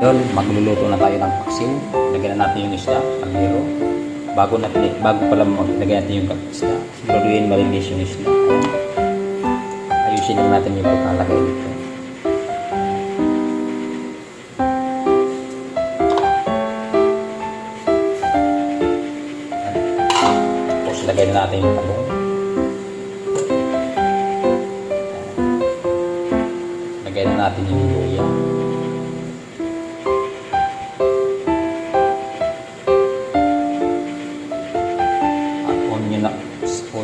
Yun, magluluto na tayo ng paksiw. Lagyan na natin yung isda, kaldero. Bago natin, bago pala maglagay natin yung isda, siguraduhin malinis yung isda. Ayusin lang natin yung pagkalagay. Ayan. Tapos lagay na natin yung talong. Lagay na natin yung luya.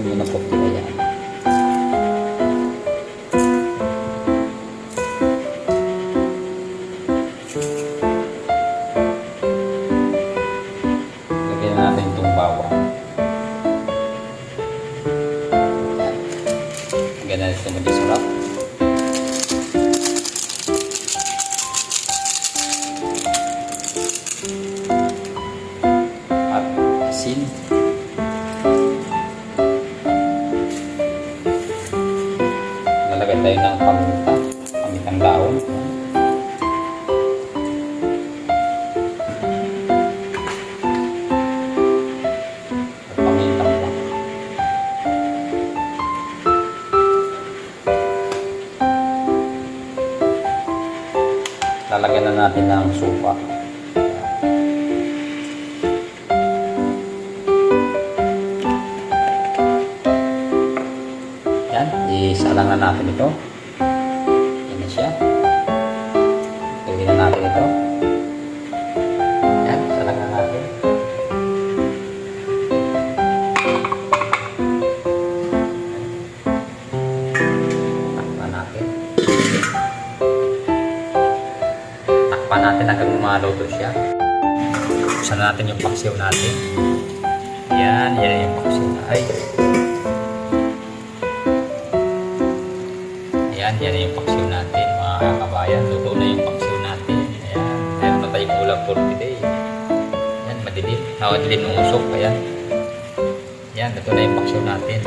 Na puti na yan. Lagyan na natin itong bawang. Yan. Lagyan na natin itong sarap. At asin. Tayo ng paminta. Pamintang daon. Pamintang pa. Lalagyan na natin ng supa. Isalang na natin ito. Yan na siya. Gawin na natin ito. Yan, isalang na natin. Takpan natin. Takpan natin hanggang maluto siya. Buksan natin yung paksiw natin. Yan, yan yung paksiw na. Ay, Yan yung paksiw natin mga kakabayan. Luto na yung paksiw natin. Ayan, meron na tayong ulam for today. Ayan, madilim. Nakadilim ng usok. Ayan. Ayan, luto na yung paksiw natin.